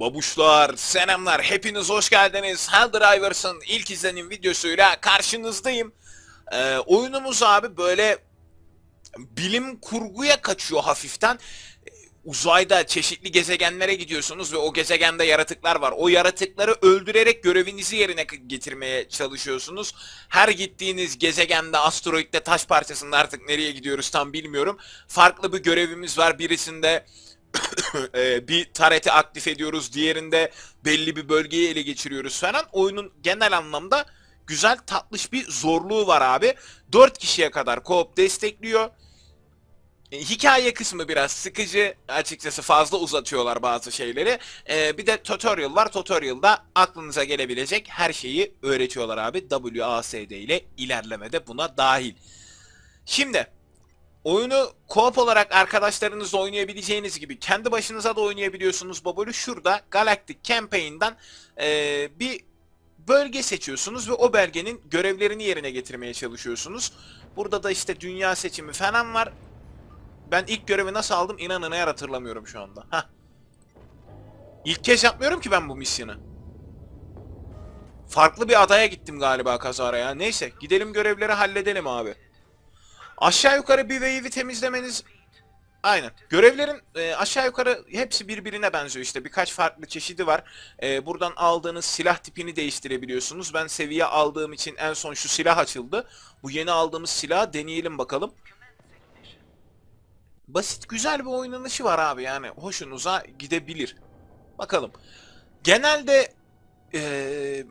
Babuşlar, selamlar, hepiniz hoş geldiniz. Helldivers'ın ilk izlenim videosuyla karşınızdayım. Ee, oyunumuz abi böyle bilim kurguya kaçıyor hafiften. Ee, Uzayda çeşitli gezegenlere gidiyorsunuz ve o gezegende yaratıklar var. O yaratıkları öldürerek görevinizi yerine getirmeye çalışıyorsunuz. Her gittiğiniz gezegende, asteroitte, taş parçasında artık nereye gidiyoruz tam bilmiyorum. Farklı bir görevimiz var. Birisinde e, bir tareti aktif ediyoruz. Diğerinde belli bir bölgeyi ele geçiriyoruz falan. Oyunun genel anlamda güzel tatlış bir zorluğu var abi. 4 kişiye kadar co-op destekliyor. E, Hikaye kısmı biraz sıkıcı. Açıkçası fazla uzatıyorlar bazı şeyleri. E, bir de tutorial var. Tutorial'da aklınıza gelebilecek her şeyi öğretiyorlar abi. WASD ile ilerlemede buna dahil. Şimdi Oyunu co-op olarak arkadaşlarınızla oynayabileceğiniz gibi kendi başınıza da oynayabiliyorsunuz Babolu. Şurada Galactic Campaign'dan eee, bir bölge seçiyorsunuz ve o bölgenin görevlerini yerine getirmeye çalışıyorsunuz. Burada da işte dünya seçimi falan var. Ben ilk görevi nasıl aldım inanın eğer hatırlamıyorum şu anda. Hah. İlk kez yapmıyorum ki ben bu misyonu. Farklı bir adaya gittim galiba kazara ya. Neyse gidelim görevleri halledelim abi. Aşağı yukarı bir wave'i temizlemeniz... Aynen. Görevlerin e, aşağı yukarı hepsi birbirine benziyor işte. Birkaç farklı çeşidi var. E, buradan aldığınız silah tipini değiştirebiliyorsunuz. Ben seviye aldığım için en son şu silah açıldı. Bu yeni aldığımız silahı deneyelim bakalım. Basit güzel bir oynanışı var abi yani. Hoşunuza gidebilir. Bakalım. Genelde eee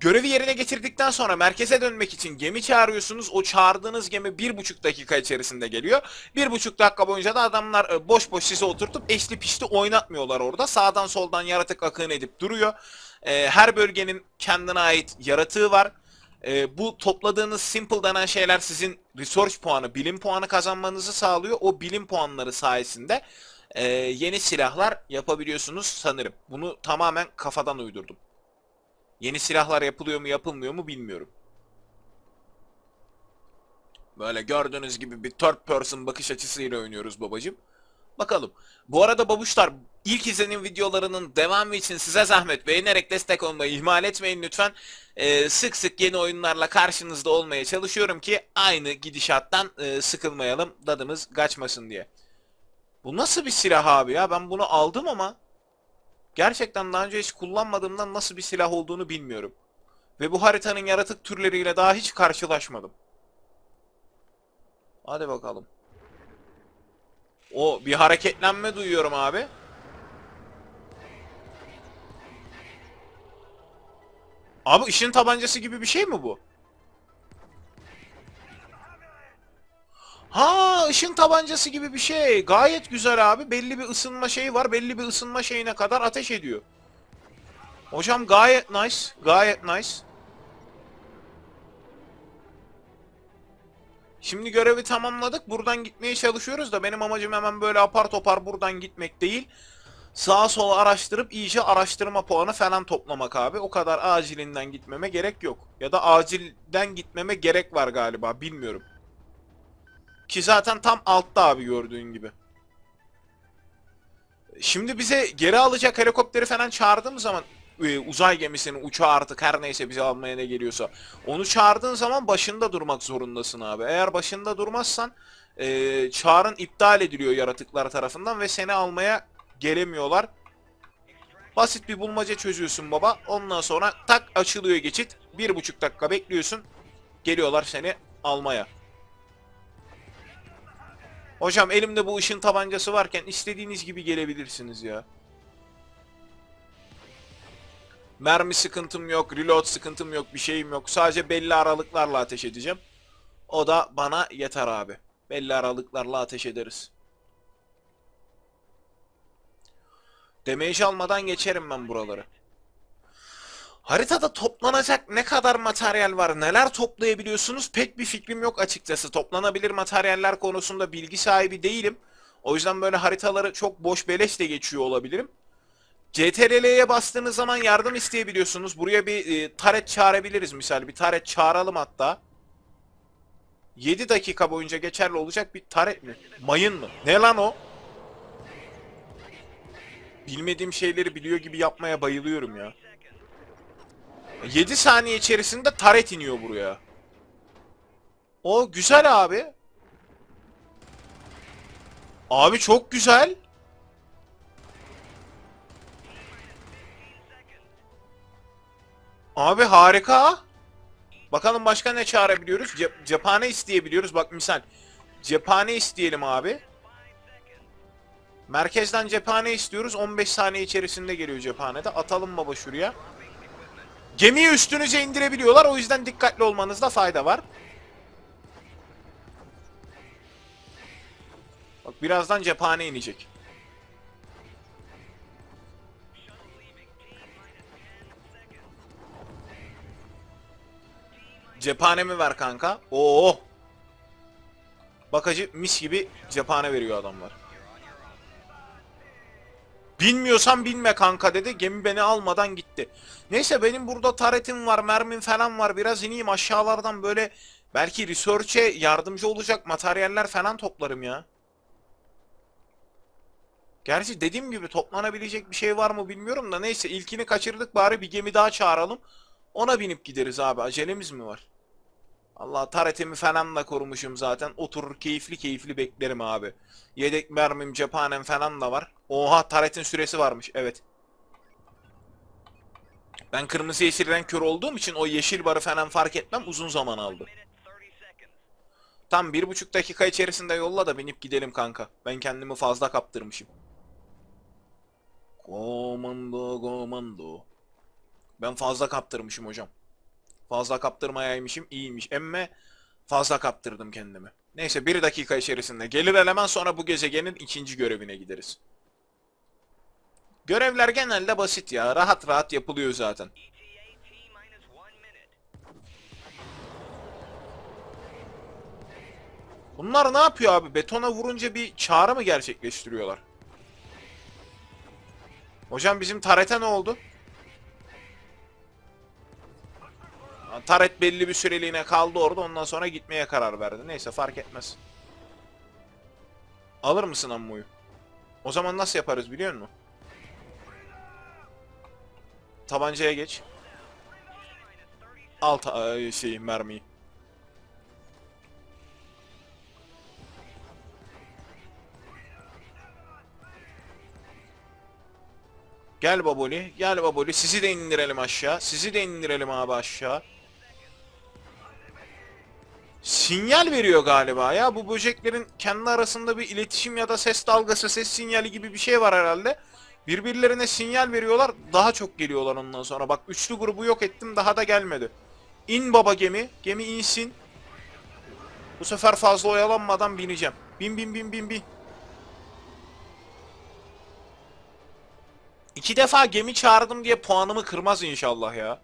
Görevi yerine getirdikten sonra merkeze dönmek için gemi çağırıyorsunuz. O çağırdığınız gemi bir buçuk dakika içerisinde geliyor. Bir buçuk dakika boyunca da adamlar e, boş boş sizi oturtup eşli pişli oynatmıyorlar orada. Sağdan soldan yaratık akın edip duruyor. E, her bölgenin kendine ait yaratığı var. E, bu topladığınız simple denen şeyler sizin research puanı, bilim puanı kazanmanızı sağlıyor. O bilim puanları sayesinde yeni silahlar yapabiliyorsunuz sanırım. Bunu tamamen kafadan uydurdum. Yeni silahlar yapılıyor mu yapılmıyor mu bilmiyorum. Böyle gördüğünüz gibi bir third person bakış açısıyla oynuyoruz babacım. Bakalım. Bu arada babuşlar ilk izlenim videolarının devamı için size zahmet beğenerek destek olmayı ihmal etmeyin lütfen. Ee, sık sık yeni oyunlarla karşınızda olmaya çalışıyorum ki aynı gidişattan e, sıkılmayalım dadımız kaçmasın diye. Bu nasıl bir silah abi ya? Ben bunu aldım ama Gerçekten daha önce hiç kullanmadığımdan nasıl bir silah olduğunu bilmiyorum. Ve bu haritanın yaratık türleriyle daha hiç karşılaşmadım. Hadi bakalım. O bir hareketlenme duyuyorum abi. Abi ışın tabancası gibi bir şey mi bu? Ha ışın tabancası gibi bir şey. Gayet güzel abi. Belli bir ısınma şeyi var. Belli bir ısınma şeyine kadar ateş ediyor. Hocam gayet nice. Gayet nice. Şimdi görevi tamamladık. Buradan gitmeye çalışıyoruz da benim amacım hemen böyle apar topar buradan gitmek değil. Sağa sola araştırıp iyice araştırma puanı falan toplamak abi. O kadar acilinden gitmeme gerek yok. Ya da acilden gitmeme gerek var galiba. Bilmiyorum. Ki zaten tam altta abi gördüğün gibi. Şimdi bize geri alacak helikopteri falan çağırdığımız zaman e, uzay gemisinin uçağı artık her neyse bizi almaya ne geliyorsa onu çağırdığın zaman başında durmak zorundasın abi. Eğer başında durmazsan e, çağrın iptal ediliyor yaratıklar tarafından ve seni almaya gelemiyorlar. Basit bir bulmaca çözüyorsun baba. Ondan sonra tak açılıyor geçit. Bir buçuk dakika bekliyorsun. Geliyorlar seni almaya. Hocam elimde bu ışın tabancası varken istediğiniz gibi gelebilirsiniz ya. Mermi sıkıntım yok, reload sıkıntım yok, bir şeyim yok. Sadece belli aralıklarla ateş edeceğim. O da bana yeter abi. Belli aralıklarla ateş ederiz. Damage almadan geçerim ben buraları. Haritada toplanacak ne kadar materyal var, neler toplayabiliyorsunuz pek bir fikrim yok açıkçası. Toplanabilir materyaller konusunda bilgi sahibi değilim. O yüzden böyle haritaları çok boş beleş de geçiyor olabilirim. CTRL'ye bastığınız zaman yardım isteyebiliyorsunuz. Buraya bir e, taret çağırabiliriz misal. Bir taret çağıralım hatta. 7 dakika boyunca geçerli olacak bir taret mi? Mayın mı? Ne lan o? bilmediğim şeyleri biliyor gibi yapmaya bayılıyorum ya. 7 saniye içerisinde taret iniyor buraya. O güzel abi. Abi çok güzel. Abi harika. Bakalım başka ne çağırabiliyoruz? Cep- cephane isteyebiliyoruz. Bak misal. Cephane isteyelim abi. Merkezden cephane istiyoruz. 15 saniye içerisinde geliyor cephanede. Atalım baba şuraya. Gemiyi üstünüze indirebiliyorlar. O yüzden dikkatli olmanızda fayda var. Bak birazdan cephane inecek. Cephane mi ver kanka? Oo. Bakacı mis gibi cephane veriyor adamlar. Bilmiyorsan bilme kanka dedi. Gemi beni almadan gitti. Neyse benim burada taretim var, mermim falan var. Biraz ineyim aşağılardan böyle belki research'e yardımcı olacak materyaller falan toplarım ya. Gerçi dediğim gibi toplanabilecek bir şey var mı bilmiyorum da neyse ilkini kaçırdık bari bir gemi daha çağıralım. Ona binip gideriz abi. Acelemiz mi var? Allah taretimi falan korumuşum zaten. Oturur keyifli keyifli beklerim abi. Yedek mermim, cephanem falan da var. Oha taretin süresi varmış. Evet. Ben kırmızı yeşil renk kör olduğum için o yeşil barı falan fark etmem uzun zaman aldı. Tam bir buçuk dakika içerisinde yolla da binip gidelim kanka. Ben kendimi fazla kaptırmışım. Komando komando. Ben fazla kaptırmışım hocam. Fazla kaptırmayaymışım iyiymiş. Emme fazla kaptırdım kendimi. Neyse bir dakika içerisinde gelir eleman sonra bu gezegenin ikinci görevine gideriz. Görevler genelde basit ya. Rahat rahat yapılıyor zaten. Bunlar ne yapıyor abi? Betona vurunca bir çağrı mı gerçekleştiriyorlar? Hocam bizim tarete ne oldu? Taret belli bir süreliğine kaldı orada ondan sonra gitmeye karar verdi. Neyse fark etmez. Alır mısın ammuyu? O zaman nasıl yaparız biliyor musun? Tabancaya geç. Al ta- şeyi mermiyi. Gel baboli, gel baboli. Sizi de indirelim aşağı. Sizi de indirelim abi aşağı. Sinyal veriyor galiba ya. Bu böceklerin kendi arasında bir iletişim ya da ses dalgası, ses sinyali gibi bir şey var herhalde. Birbirlerine sinyal veriyorlar. Daha çok geliyorlar ondan sonra. Bak üçlü grubu yok ettim daha da gelmedi. İn baba gemi. Gemi insin. Bu sefer fazla oyalanmadan bineceğim. Bin bin bin bin bin. İki defa gemi çağırdım diye puanımı kırmaz inşallah ya.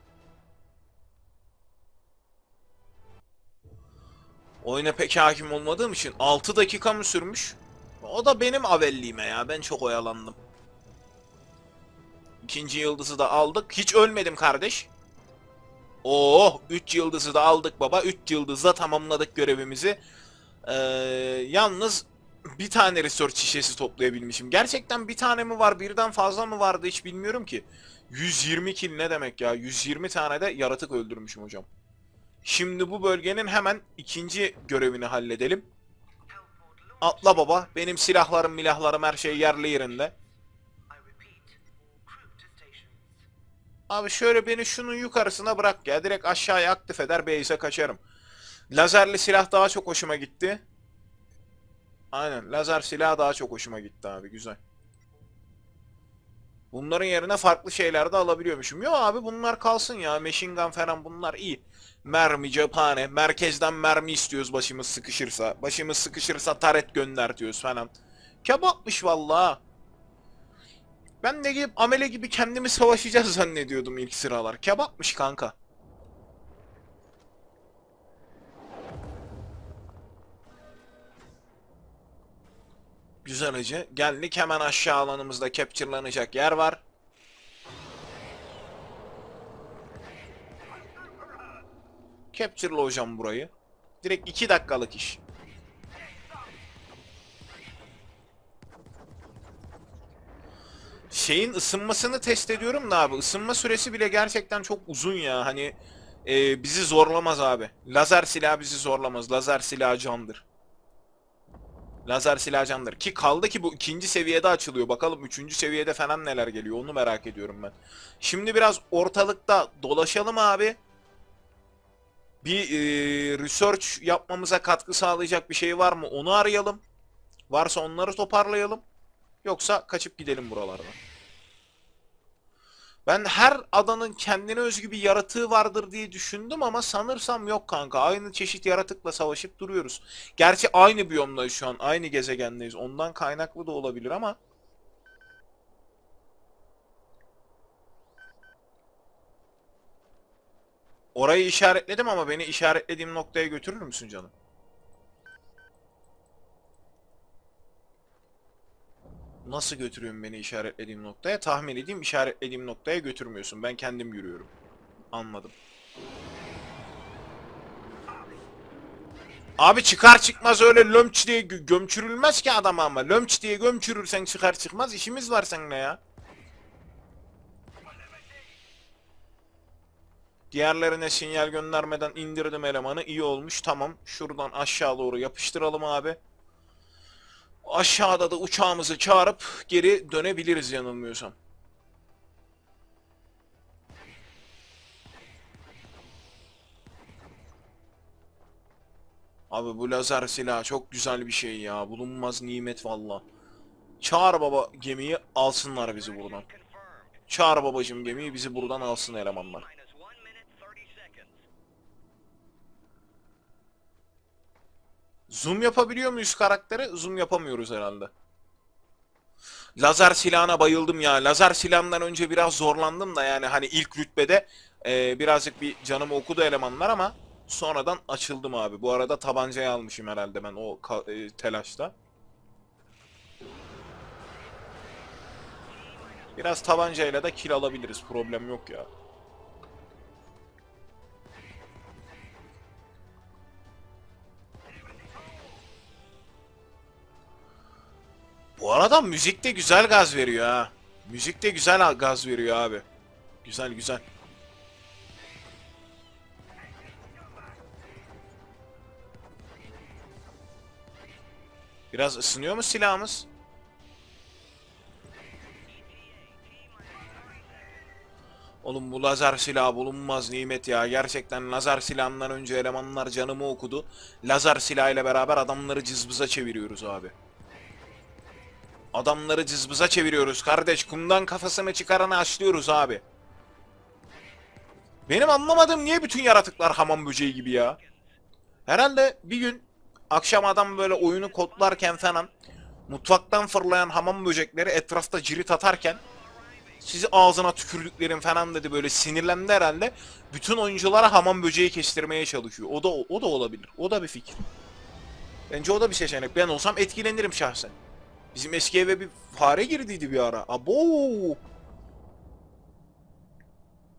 Oyuna pek hakim olmadığım için 6 dakika mı sürmüş? O da benim avelliğime ya. Ben çok oyalandım. İkinci yıldızı da aldık. Hiç ölmedim kardeş. Oo, 3 yıldızı da aldık baba. 3 yıldızla tamamladık görevimizi. Ee, yalnız bir tane research şişesi toplayabilmişim. Gerçekten bir tane mi var, birden fazla mı vardı hiç bilmiyorum ki. 120 kill ne demek ya? 120 tane de yaratık öldürmüşüm hocam. Şimdi bu bölgenin hemen ikinci görevini halledelim. Atla baba. Benim silahlarım, milahlarım her şey yerli yerinde. Abi şöyle beni şunun yukarısına bırak ya. Direkt aşağıya aktif eder base'e kaçarım. Lazerli silah daha çok hoşuma gitti. Aynen. Lazer silahı daha çok hoşuma gitti abi. Güzel. Bunların yerine farklı şeyler de alabiliyormuşum. Yok abi bunlar kalsın ya. Machine gun falan bunlar iyi. Mermi, cephane. Merkezden mermi istiyoruz başımız sıkışırsa. Başımız sıkışırsa taret gönder diyoruz falan. Kebapmış vallahi. Ben de gidip amele gibi kendimi savaşacağız zannediyordum ilk sıralar. Kebapmış kanka. Güzel acı. Geldik hemen aşağı alanımızda capturelanacak yer var. Capture'la hocam burayı. Direkt 2 dakikalık iş. Şeyin ısınmasını test ediyorum da abi ısınma süresi bile gerçekten çok uzun ya hani e, bizi zorlamaz abi. Lazer silah bizi zorlamaz. Lazer silah candır. Lazer silah candır. Ki kaldı ki bu ikinci seviyede açılıyor. Bakalım üçüncü seviyede falan neler geliyor onu merak ediyorum ben. Şimdi biraz ortalıkta dolaşalım abi. Bir e, research yapmamıza katkı sağlayacak bir şey var mı onu arayalım. Varsa onları toparlayalım. Yoksa kaçıp gidelim buralardan. Ben her adanın kendine özgü bir yaratığı vardır diye düşündüm ama sanırsam yok kanka. Aynı çeşit yaratıkla savaşıp duruyoruz. Gerçi aynı biyomdayız şu an. Aynı gezegendeyiz. Ondan kaynaklı da olabilir ama. Orayı işaretledim ama beni işaretlediğim noktaya götürür müsün canım? Nasıl götürüyorsun beni işaretlediğim noktaya? Tahmin edeyim işaretlediğim noktaya götürmüyorsun. Ben kendim yürüyorum. Anladım. Abi çıkar çıkmaz öyle lömç diye gö- gömçürülmez ki adam ama. Lömç diye gömçürürsen çıkar çıkmaz işimiz var seninle ya. Diğerlerine sinyal göndermeden indirdim elemanı. İyi olmuş. Tamam. Şuradan aşağı doğru yapıştıralım abi. Aşağıda da uçağımızı çağırıp geri dönebiliriz yanılmıyorsam. Abi bu lazer silahı çok güzel bir şey ya. Bulunmaz nimet valla. Çağır baba gemiyi alsınlar bizi buradan. Çağır babacım gemiyi bizi buradan alsın elemanlar. Zoom yapabiliyor muyuz karaktere? Zoom yapamıyoruz herhalde. Lazer silahına bayıldım ya. Lazer silahından önce biraz zorlandım da yani hani ilk rütbede e, birazcık bir canımı okudu elemanlar ama sonradan açıldım abi. Bu arada tabancayı almışım herhalde ben o e, telaşta. Biraz tabancayla da kill alabiliriz. Problem yok ya. Bu arada müzik de güzel gaz veriyor ha. Müzik de güzel gaz veriyor abi. Güzel güzel. Biraz ısınıyor mu silahımız? Oğlum bu lazer silahı bulunmaz nimet ya. Gerçekten lazer silahından önce elemanlar canımı okudu. Lazer silahıyla beraber adamları cızbıza çeviriyoruz abi. Adamları cızbıza çeviriyoruz kardeş. Kumdan kafasını çıkaranı açlıyoruz abi. Benim anlamadığım niye bütün yaratıklar hamam böceği gibi ya? Herhalde bir gün akşam adam böyle oyunu kodlarken falan mutfaktan fırlayan hamam böcekleri etrafta cirit atarken sizi ağzına tükürdüklerim falan dedi böyle sinirlendi herhalde. Bütün oyunculara hamam böceği kestirmeye çalışıyor. O da o da olabilir. O da bir fikir. Bence o da bir seçenek. Ben olsam etkilenirim şahsen. Bizim eski eve bir fare girdiydi bir ara. Abo!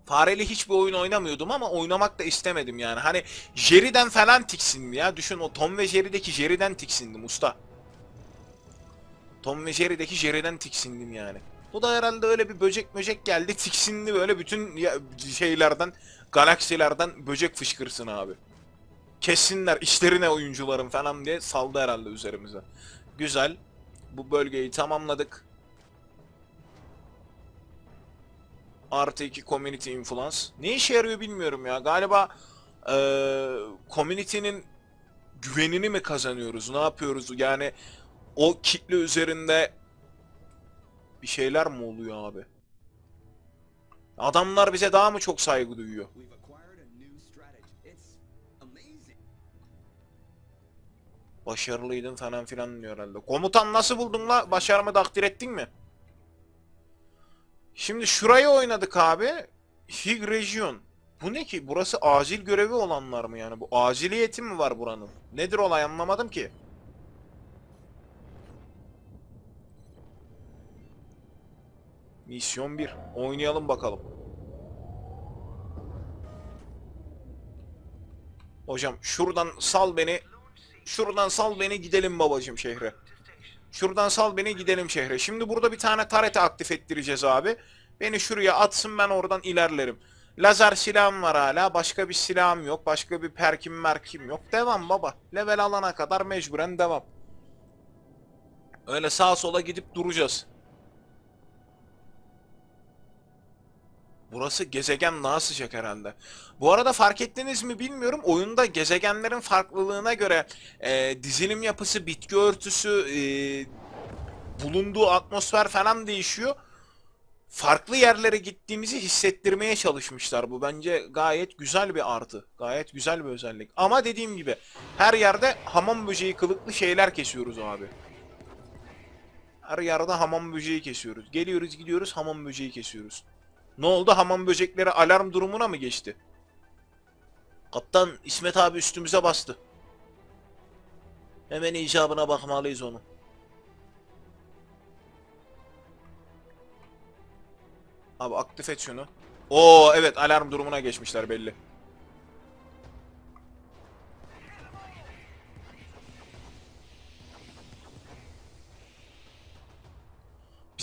Fareli hiçbir oyun oynamıyordum ama oynamak da istemedim yani. Hani Jerry'den falan tiksindim ya. Düşün o Tom ve Jerry'deki Jerry'den tiksindim usta. Tom ve Jerry'deki Jerry'den tiksindim yani. Bu da herhalde öyle bir böcek böcek geldi tiksindi böyle bütün şeylerden, galaksilerden böcek fışkırsın abi. Kessinler işlerine oyuncuların falan diye saldı herhalde üzerimize. Güzel. Bu bölgeyi tamamladık. Artı 2 community influence. Ne işe yarıyor bilmiyorum ya. Galiba eee community'nin güvenini mi kazanıyoruz? Ne yapıyoruz? Yani o kitle üzerinde bir şeyler mi oluyor abi? Adamlar bize daha mı çok saygı duyuyor? Başarılıydın falan filan diyor herhalde. Komutan nasıl buldun la? Başarımı takdir ettin mi? Şimdi şurayı oynadık abi. Hig Region. Bu ne ki? Burası acil görevi olanlar mı yani? Bu aciliyeti mi var buranın? Nedir olay anlamadım ki. Misyon 1. Oynayalım bakalım. Hocam şuradan sal beni. Şuradan sal beni gidelim babacım şehre. Şuradan sal beni gidelim şehre. Şimdi burada bir tane tarete aktif ettireceğiz abi. Beni şuraya atsın ben oradan ilerlerim. Lazer silahım var hala. Başka bir silahım yok. Başka bir perkim merkim yok. Devam baba. Level alana kadar mecburen devam. Öyle sağa sola gidip duracağız. Burası gezegen daha sıcak herhalde. Bu arada fark ettiniz mi bilmiyorum. Oyunda gezegenlerin farklılığına göre e, dizilim yapısı, bitki örtüsü, e, bulunduğu atmosfer falan değişiyor. Farklı yerlere gittiğimizi hissettirmeye çalışmışlar. Bu bence gayet güzel bir artı. Gayet güzel bir özellik. Ama dediğim gibi her yerde hamam böceği kılıklı şeyler kesiyoruz abi. Her yerde hamam böceği kesiyoruz. Geliyoruz gidiyoruz hamam böceği kesiyoruz. Ne oldu? Hamam böcekleri alarm durumuna mı geçti? Kaptan İsmet abi üstümüze bastı. Hemen icabına bakmalıyız onun. Abi aktif et şunu. Oo evet alarm durumuna geçmişler belli.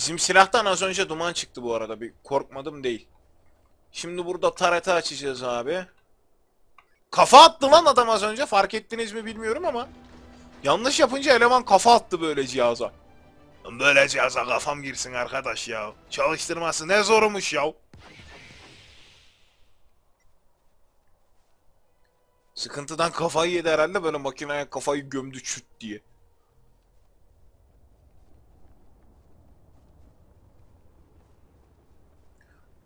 Bizim silahtan az önce duman çıktı bu arada. Bir korkmadım değil. Şimdi burada tarete açacağız abi. Kafa attı lan adam az önce. Fark ettiniz mi bilmiyorum ama. Yanlış yapınca eleman kafa attı böyle cihaza. Böyle cihaza kafam girsin arkadaş ya. Çalıştırması ne zormuş ya. Sıkıntıdan kafayı yedi herhalde böyle makineye kafayı gömdü çüt diye.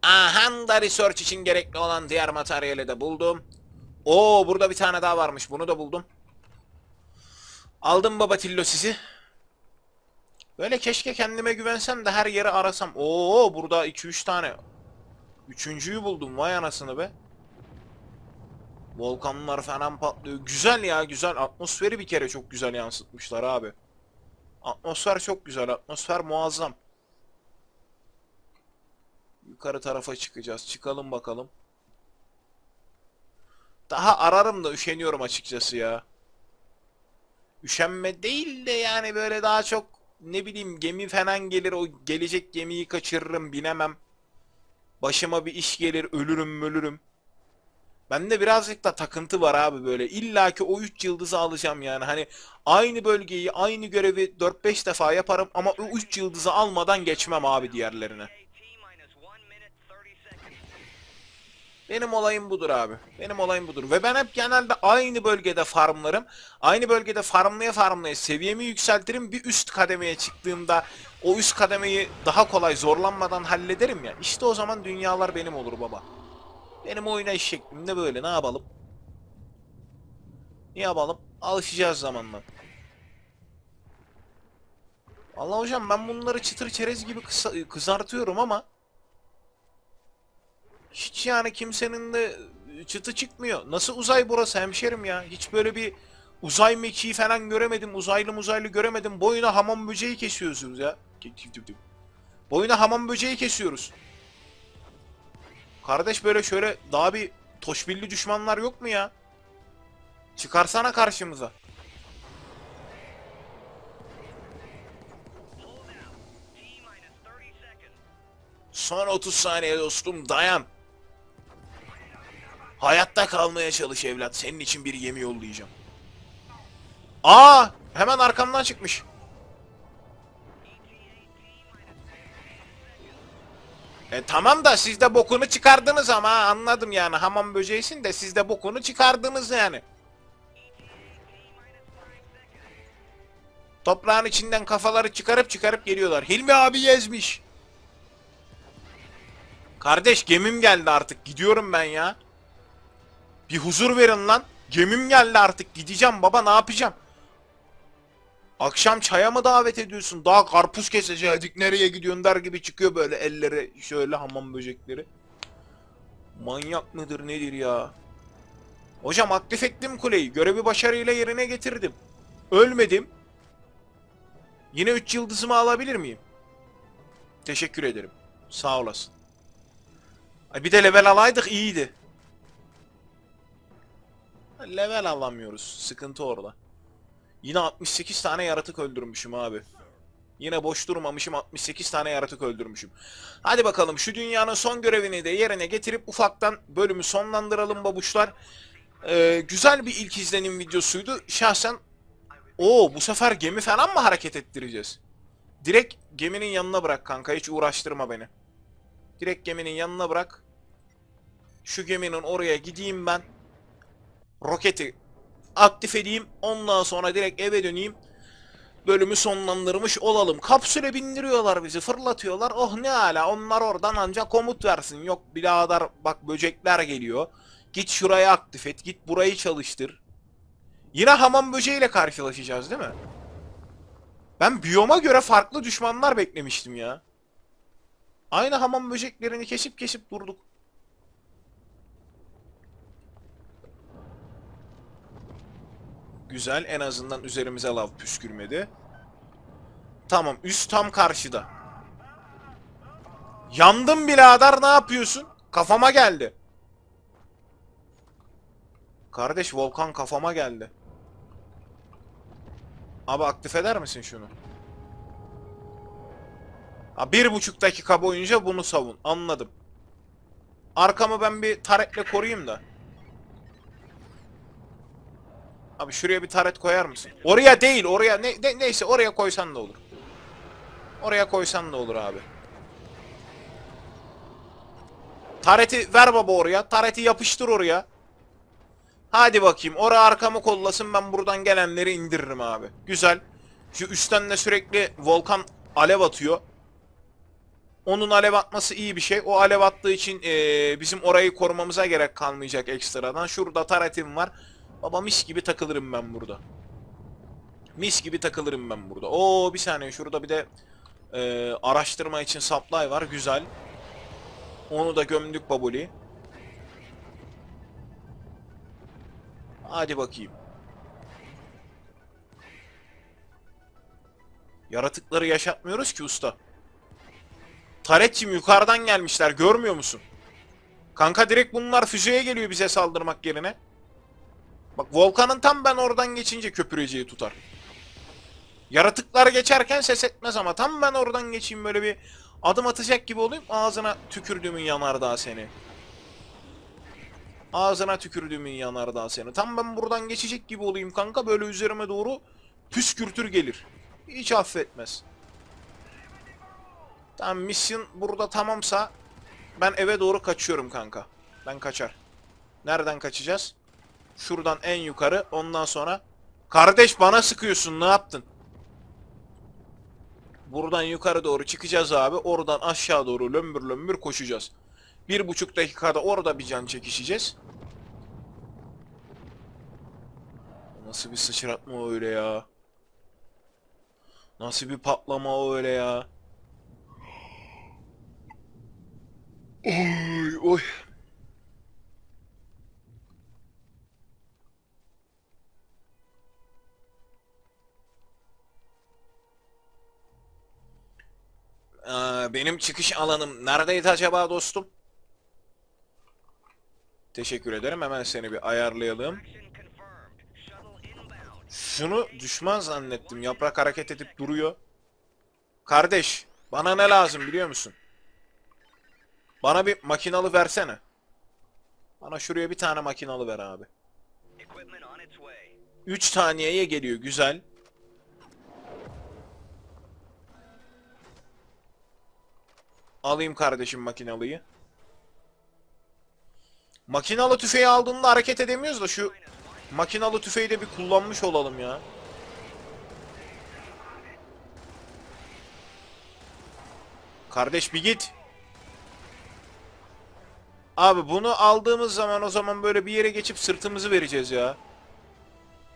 Aha da research için gerekli olan diğer materyali de buldum. Oo burada bir tane daha varmış. Bunu da buldum. Aldım baba Tillo sizi. Böyle keşke kendime güvensem de her yeri arasam. Oo burada 2-3 tane. Üçüncüyü buldum vay anasını be. Volkanlar falan patlıyor. Güzel ya güzel. Atmosferi bir kere çok güzel yansıtmışlar abi. Atmosfer çok güzel. Atmosfer muazzam. Yukarı tarafa çıkacağız. Çıkalım bakalım. Daha ararım da üşeniyorum açıkçası ya. Üşenme değil de yani böyle daha çok ne bileyim gemi falan gelir o gelecek gemiyi kaçırırım binemem. Başıma bir iş gelir ölürüm ölürüm. Bende birazcık da takıntı var abi böyle. İlla ki o 3 yıldızı alacağım yani. Hani aynı bölgeyi, aynı görevi 4-5 defa yaparım ama o 3 yıldızı almadan geçmem abi diğerlerine. Benim olayım budur abi. Benim olayım budur. Ve ben hep genelde aynı bölgede farmlarım. Aynı bölgede farmlaya farmlaya seviyemi yükseltirim. Bir üst kademeye çıktığımda o üst kademeyi daha kolay zorlanmadan hallederim ya. İşte o zaman dünyalar benim olur baba. Benim oynayış şeklim de böyle. Ne yapalım? Ne yapalım? Alışacağız zamanla. Allah hocam ben bunları çıtır çerez gibi kısa- kızartıyorum ama hiç yani kimsenin de çıtı çıkmıyor. Nasıl uzay burası hemşerim ya? Hiç böyle bir uzay mekiği falan göremedim. Uzaylı muzaylı göremedim. Boyuna hamam böceği kesiyorsunuz ya. Boyuna hamam böceği kesiyoruz. Kardeş böyle şöyle daha bir toşbilli düşmanlar yok mu ya? Çıkarsana karşımıza. Son 30 saniye dostum dayan. Hayatta kalmaya çalış evlat. Senin için bir gemi yollayacağım. Aa, hemen arkamdan çıkmış. E tamam da siz de bokunu çıkardınız ama anladım yani hamam böceğisin de siz de bokunu çıkardınız yani. Toprağın içinden kafaları çıkarıp çıkarıp geliyorlar. Hilmi abi gezmiş. Kardeş gemim geldi artık gidiyorum ben ya. Bir huzur verin lan. Gemim geldi artık gideceğim baba ne yapacağım? Akşam çaya mı davet ediyorsun? Daha karpuz kesecektik nereye gidiyorsun der gibi çıkıyor böyle elleri şöyle hamam böcekleri. Manyak mıdır nedir ya? Hocam aktif ettim kuleyi. Görevi başarıyla yerine getirdim. Ölmedim. Yine 3 yıldızımı alabilir miyim? Teşekkür ederim. Sağ olasın. Bir de level alaydık iyiydi. Level alamıyoruz. Sıkıntı orada. Yine 68 tane yaratık öldürmüşüm abi. Yine boş durmamışım 68 tane yaratık öldürmüşüm. Hadi bakalım şu dünyanın son görevini de yerine getirip ufaktan bölümü sonlandıralım babuşlar. Ee, güzel bir ilk izlenim videosuydu. Şahsen o bu sefer gemi falan mı hareket ettireceğiz? Direkt geminin yanına bırak kanka hiç uğraştırma beni. Direkt geminin yanına bırak. Şu geminin oraya gideyim ben. Roketi aktif edeyim. Ondan sonra direkt eve döneyim. Bölümü sonlandırmış olalım. Kapsüle bindiriyorlar bizi fırlatıyorlar. Oh ne ala onlar oradan ancak komut versin. Yok birader bak böcekler geliyor. Git şurayı aktif et. Git burayı çalıştır. Yine hamam böceğiyle karşılaşacağız değil mi? Ben biyoma göre farklı düşmanlar beklemiştim ya. Aynı hamam böceklerini kesip kesip durduk. Güzel en azından üzerimize lav püskürmedi. Tamam üst tam karşıda. Yandım birader ne yapıyorsun? Kafama geldi. Kardeş volkan kafama geldi. Abi aktif eder misin şunu? Ha, bir buçuk dakika boyunca bunu savun. Anladım. Arkamı ben bir taretle koruyayım da. Abi şuraya bir taret koyar mısın? Oraya değil oraya ne, ne- neyse oraya koysan da olur. Oraya koysan da olur abi. Tareti ver baba oraya. Tareti yapıştır oraya. Hadi bakayım. Oraya arkamı kollasın ben buradan gelenleri indiririm abi. Güzel. Şu üstten de sürekli volkan alev atıyor. Onun alev atması iyi bir şey. O alev attığı için eee, bizim orayı korumamıza gerek kalmayacak ekstradan. Şurada taretim var. Baba mis gibi takılırım ben burada. Mis gibi takılırım ben burada. Oo bir saniye şurada bir de eee, araştırma için supply var. Güzel. Onu da gömdük babuli. Hadi bakayım. Yaratıkları yaşatmıyoruz ki usta. Taretçim yukarıdan gelmişler görmüyor musun? Kanka direkt bunlar füzeye geliyor bize saldırmak yerine. Bak Volkan'ın tam ben oradan geçince köpüreceği tutar. Yaratıklar geçerken ses etmez ama tam ben oradan geçeyim böyle bir adım atacak gibi olayım ağzına tükürdüğümün yanardağ seni. Ağzına tükürdüğümün yanardağ seni. Tam ben buradan geçecek gibi olayım kanka böyle üzerime doğru püskürtür gelir. Hiç affetmez. Tamam misyon burada tamamsa ben eve doğru kaçıyorum kanka. Ben kaçar. Nereden kaçacağız? Şuradan en yukarı ondan sonra Kardeş bana sıkıyorsun ne yaptın? Buradan yukarı doğru çıkacağız abi. Oradan aşağı doğru lömbür lömbür koşacağız. Bir buçuk dakikada orada bir can çekişeceğiz. Nasıl bir sıçratma öyle ya? Nasıl bir patlama öyle ya? Oy oy. Ee, benim çıkış alanım neredeydi acaba dostum? Teşekkür ederim. Hemen seni bir ayarlayalım. Şunu düşman zannettim. Yaprak hareket edip duruyor. Kardeş, bana ne lazım biliyor musun? Bana bir makinalı versene. Bana şuraya bir tane makinalı ver abi. 3 saniyeye geliyor. Güzel. Alayım kardeşim makinalıyı. Makinalı tüfeği aldığında hareket edemiyoruz da şu makinalı tüfeği de bir kullanmış olalım ya. Kardeş bir git. Abi bunu aldığımız zaman o zaman böyle bir yere geçip sırtımızı vereceğiz ya.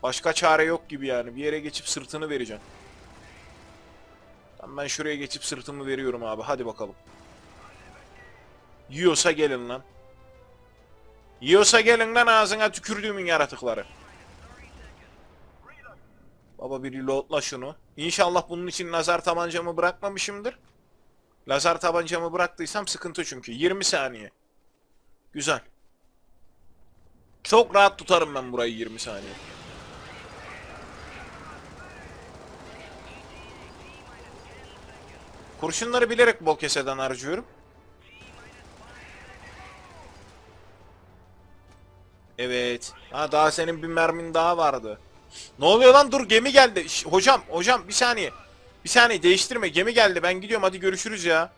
Başka çare yok gibi yani. Bir yere geçip sırtını vereceğim. Tamam ben şuraya geçip sırtımı veriyorum abi. Hadi bakalım. Yiyorsa gelin lan. Yiyorsa gelin lan ağzına tükürdüğümün yaratıkları. Baba bir reloadla şunu. İnşallah bunun için lazer tabancamı bırakmamışımdır. Lazer tabancamı bıraktıysam sıkıntı çünkü. 20 saniye. Güzel. Çok rahat tutarım ben burayı 20 saniye. Kurşunları bilerek bol keseden harcıyorum. Evet. Ha daha senin bir mermin daha vardı. Ne oluyor lan dur gemi geldi. Şş, hocam hocam bir saniye. Bir saniye değiştirme gemi geldi ben gidiyorum hadi görüşürüz ya.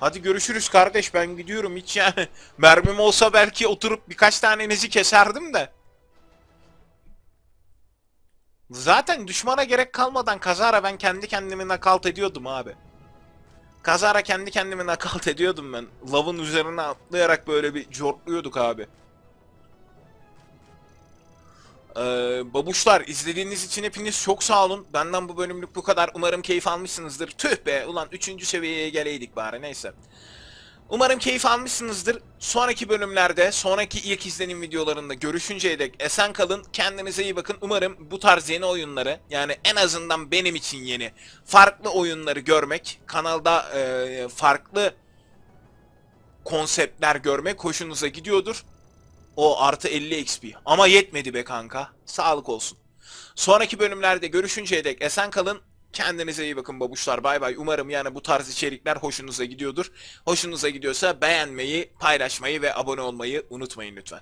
Hadi görüşürüz kardeş ben gidiyorum hiç yani. Mermim olsa belki oturup birkaç tanenizi keserdim de. Zaten düşmana gerek kalmadan kazara ben kendi kendimi nakalt ediyordum abi. Kazara kendi kendimi nakalt ediyordum ben. Lavın üzerine atlayarak böyle bir cortluyorduk abi. Ee, babuşlar izlediğiniz için hepiniz çok sağ olun. Benden bu bölümlük bu kadar. Umarım keyif almışsınızdır. Tüh be ulan 3. seviyeye geleydik bari neyse. Umarım keyif almışsınızdır. Sonraki bölümlerde, sonraki ilk izlenim videolarında görüşünceye dek esen kalın. Kendinize iyi bakın. Umarım bu tarz yeni oyunları, yani en azından benim için yeni, farklı oyunları görmek, kanalda e, farklı konseptler görmek hoşunuza gidiyordur. O artı 50 XP. Ama yetmedi be kanka. Sağlık olsun. Sonraki bölümlerde görüşünceye dek esen kalın. Kendinize iyi bakın babuşlar. Bay bay. Umarım yani bu tarz içerikler hoşunuza gidiyordur. Hoşunuza gidiyorsa beğenmeyi, paylaşmayı ve abone olmayı unutmayın lütfen.